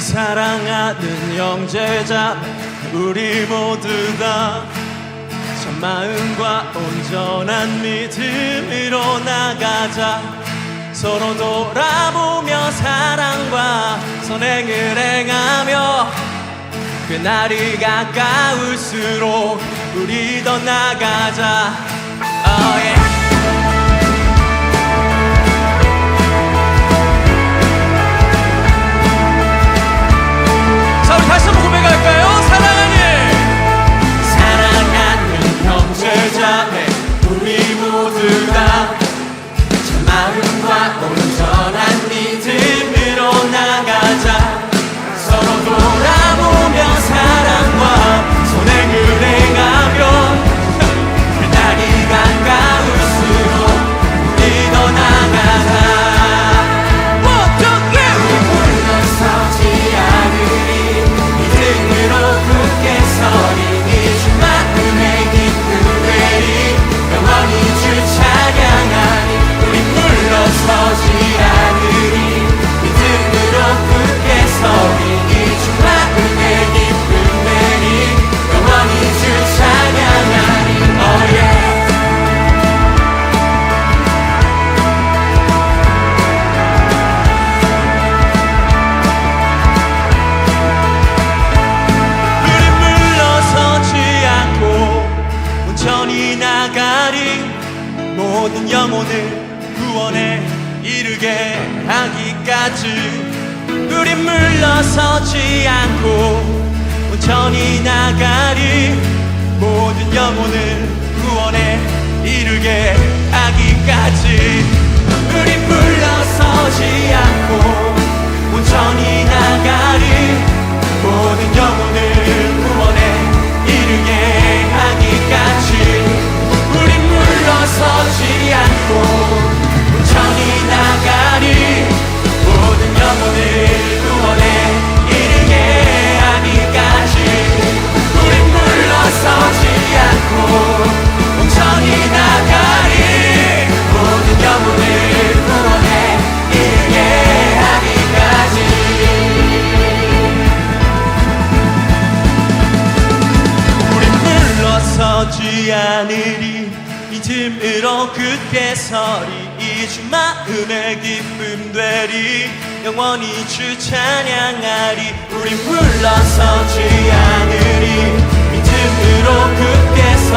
사랑하는 영제자 우리 모두 다 참마음과 온전한 믿음으로 나가자. 서로 돌아보며 사랑과 선행을 행하며 그날이 가까울수록 우리 더 나가자. 이르게 하기까지 우리 물러서지 않고 온전히 나가리 모든 영혼을 구원해 이르게 하기까지 우리 물러서지 않고 하늘이 이음으로 굳게 서리 이주 마음의 기쁨 되리. 영원히 주 찬양하리. 우리 불러서지 하늘이 믿음으로 굳게 서리